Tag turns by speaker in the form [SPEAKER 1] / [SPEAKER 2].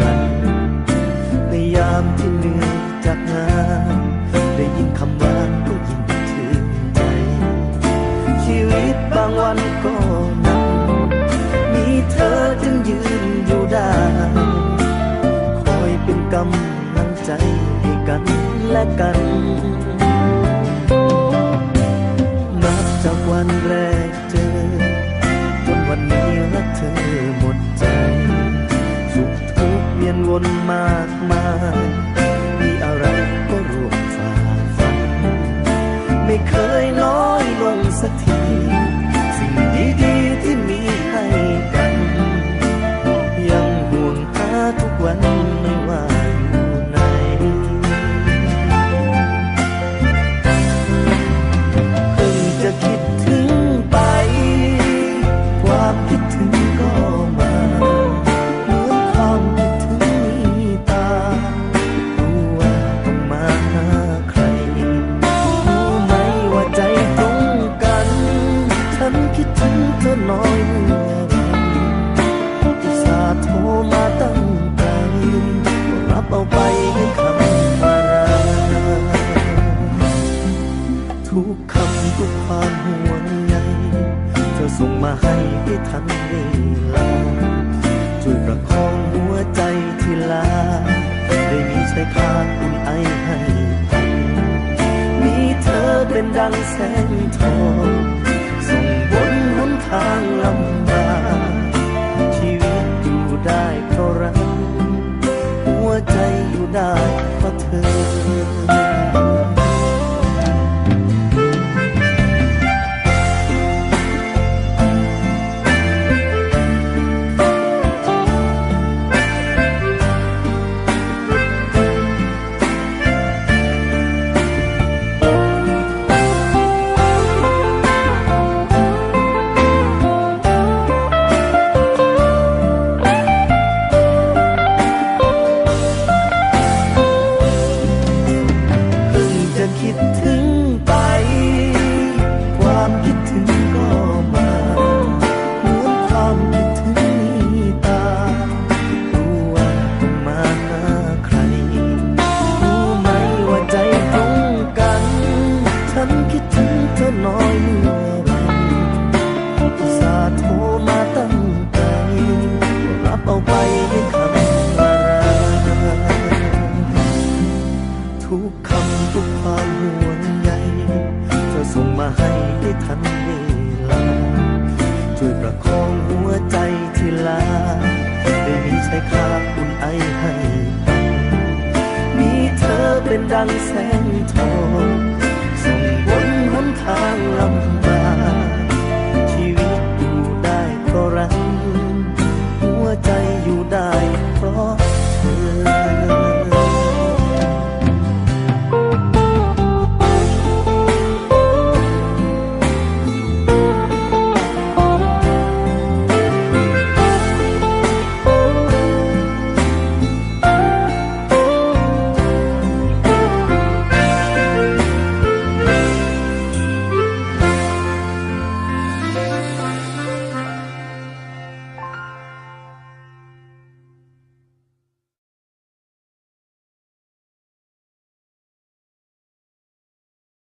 [SPEAKER 1] กัน ในยามที่เหนื่อยจากงาน ได้ยินคำว่าก็ยิ่งถึงใจ ชีวิตบางวันก็หนักมีเธอจึงยืนอยู่ได้ คอยเป็นกำลังใจให้กันและกันนับจากวันแรกเจอ ถึงเธอน้อยเมื่อไรอุตส่าห์โทรมาตั้งใจรับเอาไปเนคำมาราทุกคำทุกความห่วงใยเธอส่งมาให้ได้ทันเวลาช่วยประคองหัวใจที่ลา ได้มีใช้ยคาคุณไอให้มีเธอเป็นดังแสงทอง love. ได้ค่าอุ่นไอให้ มีเธอเป็นดังแสงทองส่งบนหนทางลำ